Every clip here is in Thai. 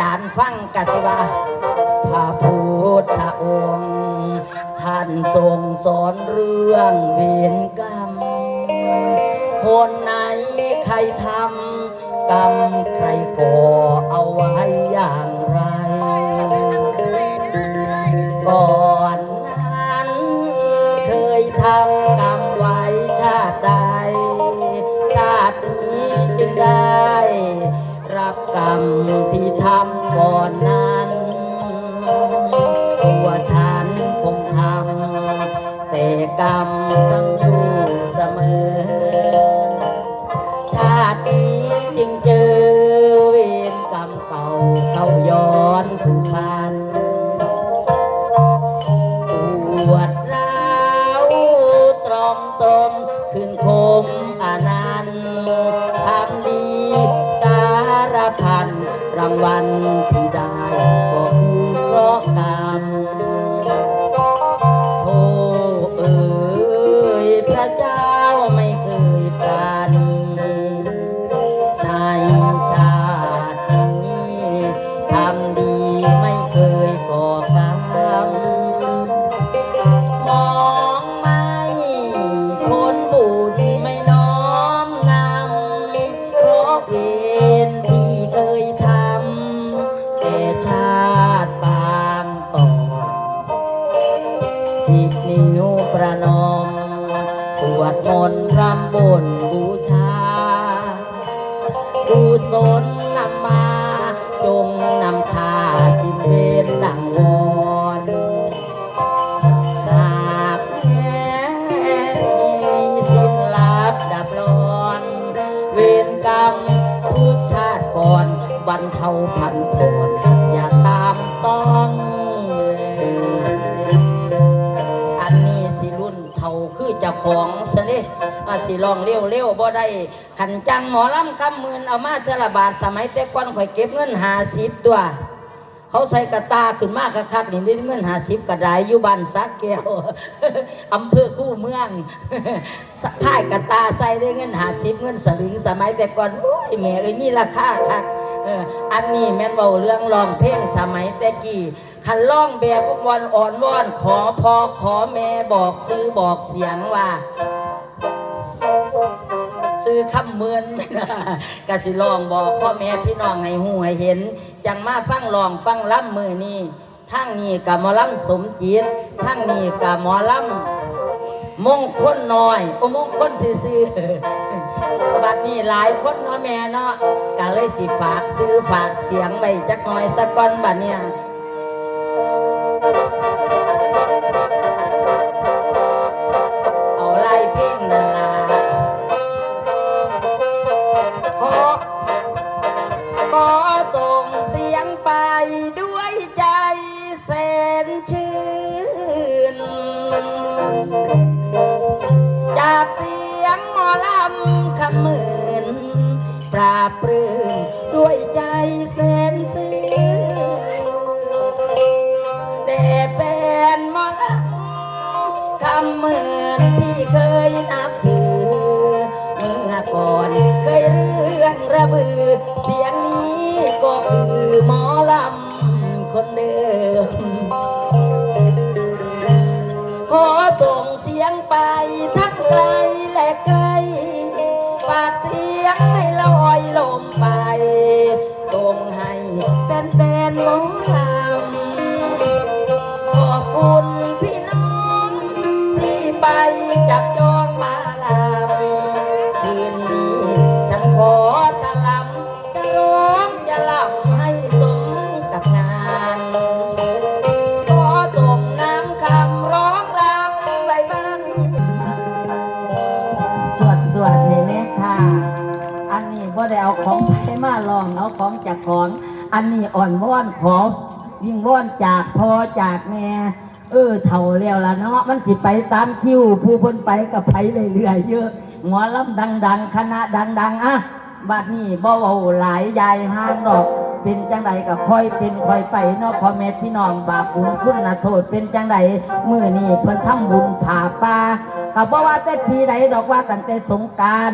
จานฟังกสิว่าพระพุทธองค์ ท่านทรงสอนเรื่องเวรกรรม คนไหนใครทำกรรมใครก่อเอาไว้อย่างไรก่างวัล บรรเทาพันผลอย่าตามต้องอันนี้สิรุ่นเท่าคือจ้าของซะนี่มาสิลองเร็วเร็วๆบ่ได้ขันจังหมอลำคำมืนเอามาเทอละบาทสมัยแต่ก่อนข่อยเก็บเงินหาสิบตัว เขาใส่กระตาขึ้นมากกระคักนี่ได้เงินหาสิบกระไดอยู่บ้านสักแก้วอำเภอคู่เมืองพ่ายกระตาใส่ได้เงินหาสิบเงินสลึงสมัยแต่ก่อนโอ้ยแม่เอ้ยมีราคาคัก อันนี้แม่นเบาเรื่องร้องเพลงสมัยแต่กี้คันร้องแบบวอนอ่อนวอนขอพอขอแม่บอกซื้อบอกเสียงว่า ซื้อคำเมือนกสิลองบอกพ่อแม่พี่น้องให้หูให้เห็น จังมาฟังลองฟังล้ำมือนี่ทั้งนี้กับหมอล่ำสมจิตทั้งนี้กับหมอล่ำ มงคลน้อยโอมงคลซื่อๆบัดนี้หลายคนเนาะแม่เนาะก็เลยสิฝากซื้อฝากเสียงไปจักหน่อยสักก้อนบัดเนี่ย อันนี้อ่อนว่อนขอวิ่งว่อนจากพอจากแม่เออเท่าแล้วล่ะเนาะมันสิไปตามคิวผู้พ้นไปกับไปเรื่อยๆเยอะหมอลำดัง ๆ คณะดัง ๆ อะบัดนี้บ่เว้าหลายยายห้างดอก เป็นจังใดกับค่อยเป็นค่อยไปเนาะพ่อแม่พี่น้องบาปบุญคุณนะโทษเป็นจังใดมื้อนี้เพิ่นทำบุญผ่าป่าก็บ่ว่าแต่ปีใดดอกว่าตั้งแต่สงการ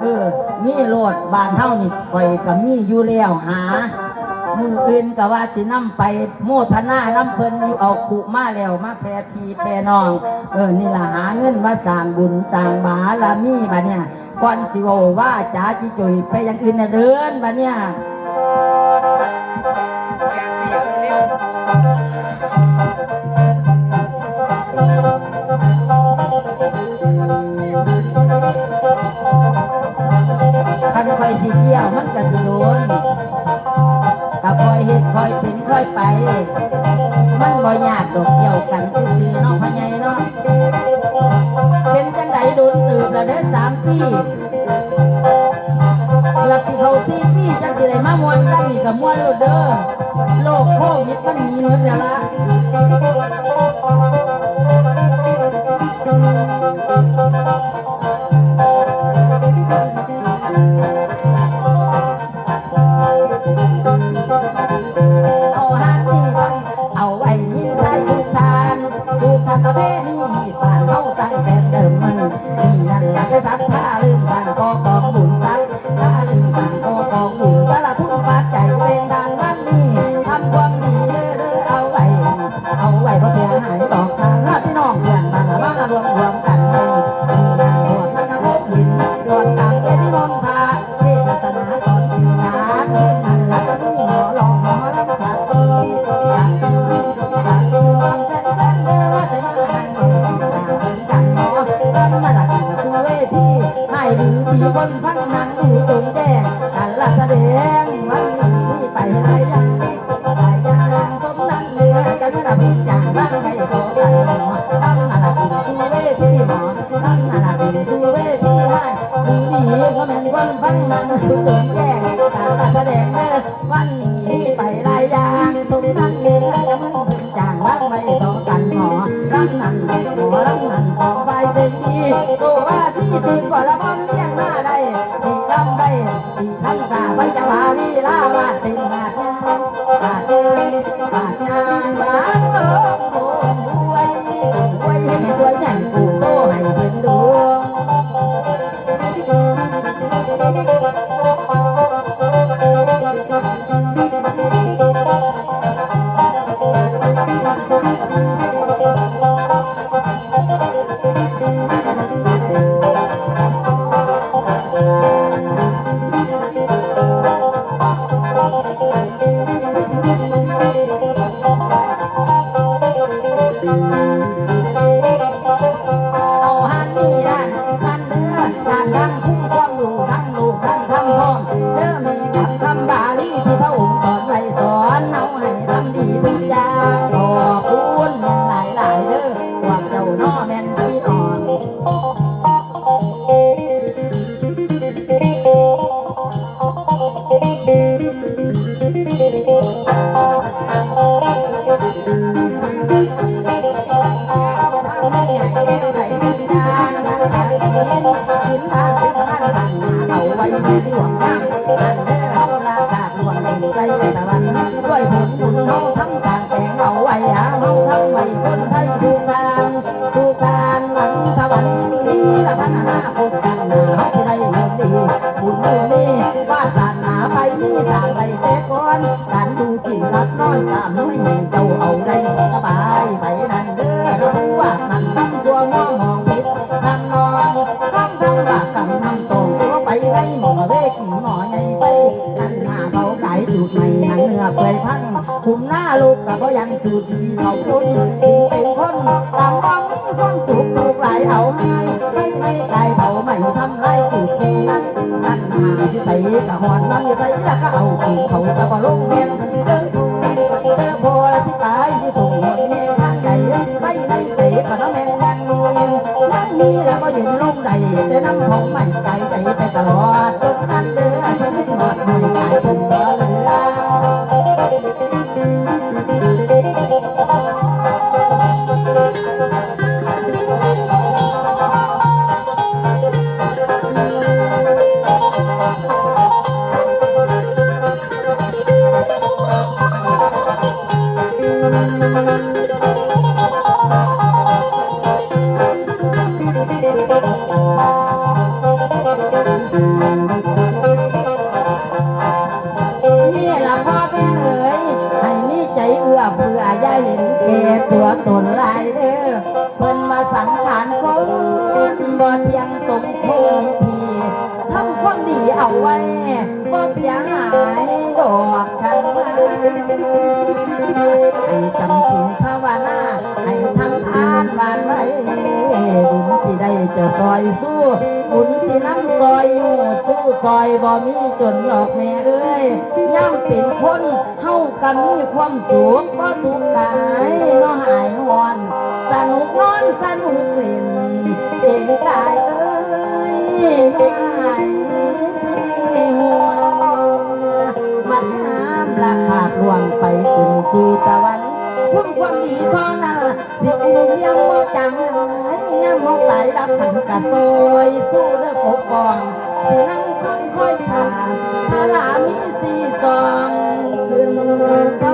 เออมีโลดบ้านเฮานี่ข่อยก็มีอยู่แล้วหา มืออื่นก็ว่าสินำไปโมทนาน้ำเพิ่นอยู่เอาขุมาแล้วมาแพรทีแพรน้อง เออนี่ล่ะหาเงินมาสร้างบุญสร้างบารมีบัดเนี่ยก่อนสิโว่าว่าจ๋าจิจุยไปอย่างอื่นน่ะเดินบัดเนี่ย อยไป มันบ่ยากดอกเกี่ยวกันซื่อๆเนาะพ่อใหญ่เนาะเป็นจังไดโดนตืบแล้วเด้สามปีเกือบสิเขาสี่ปีจังสิได้มามวนกันนี่ก็ม่วนโลดเด้อโลกโควิดมันมีหมดแล้วล่ะ ทุกาเวนี้ผ่านเขาตั้งแต่เดิมมันนี่นั่นแหละจะสักผ้าลืมผ่านก็กองบุญ เป็นคนพังนังดูตรงแดงกันแสดงเมื่อวันนี้ไปลายยางสมนั้นเนื้อกันมันถึงจางรักไม่ต้อกันหอรักนั่นหัวรักนั่นสองใบเส้นทีตัวว่าที่สุดกว่าละมันเลี้ยงหน้าได้ที่ลำได้ที่ทำสาบัญจวาลีลาวาติง ด้ ทำตัวมองมองผิดนั่งนอนทั้งทั้งบากกับน้ำตรงตัวไปได้หมอเวกหมอใหญ่ไปนั่นหน้าเขาขายจุดใหม่หนังเนื้อเปื่อยพังคุมหน้าลูกกับเขายังจุดที่เขาชุนกินเป็นคนตามมองมีความสุขถูกหลายเอาให้ไม่ไม่ใจเขาไม่ทำไรจุดนั้นนั่นหาที่ใส่กะหอนนั่นใส่แล้วก็เอาถูกเขาตะกอลงเมียนเดินเดินโพละที่ตายที่ส่งหมดเมียทาง จแต่น้ำของไม่ไกลใจไปตลอดจนนั้นเดือฉันหมดไม่กลายเป็นบ่เหลือ ให้จำสินภาวนาให้ทำทานหวานไว้บุญสิได้จะซอยสู้บุญสิน้ำซอยหมู่สู้ซอยบ่มีจนหลอกแม่เอ้ยย่ำเป็นคนเฮากันมีความสุขก็ทุกกายน้อหายหอนสนุกนอนสนุกเล่นเด็กกายเอ้ยน้อหาย มีเท่านั้นสิวเลี้ยงมอจังให้ยังมองไหลรับขันกะซอยสู้เด้อยปกป้องสินั่งค่อยค่อยผ่านพระรามีสีสองขึ้น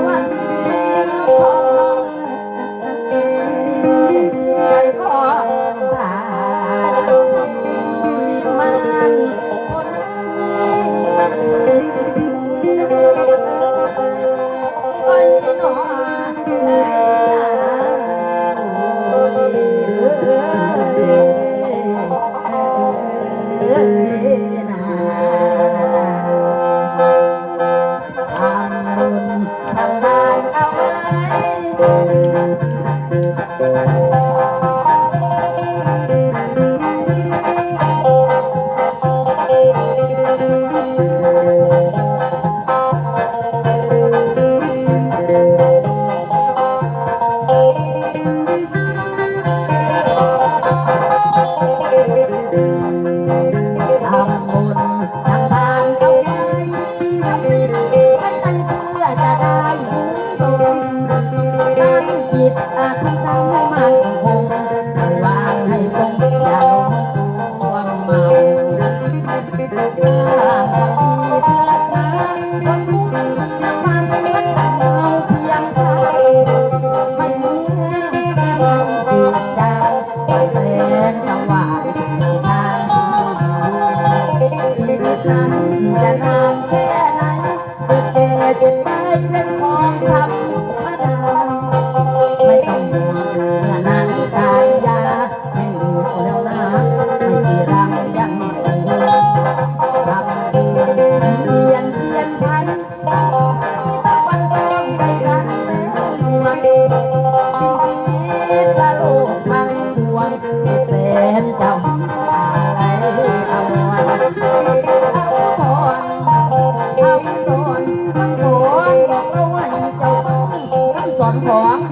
双簧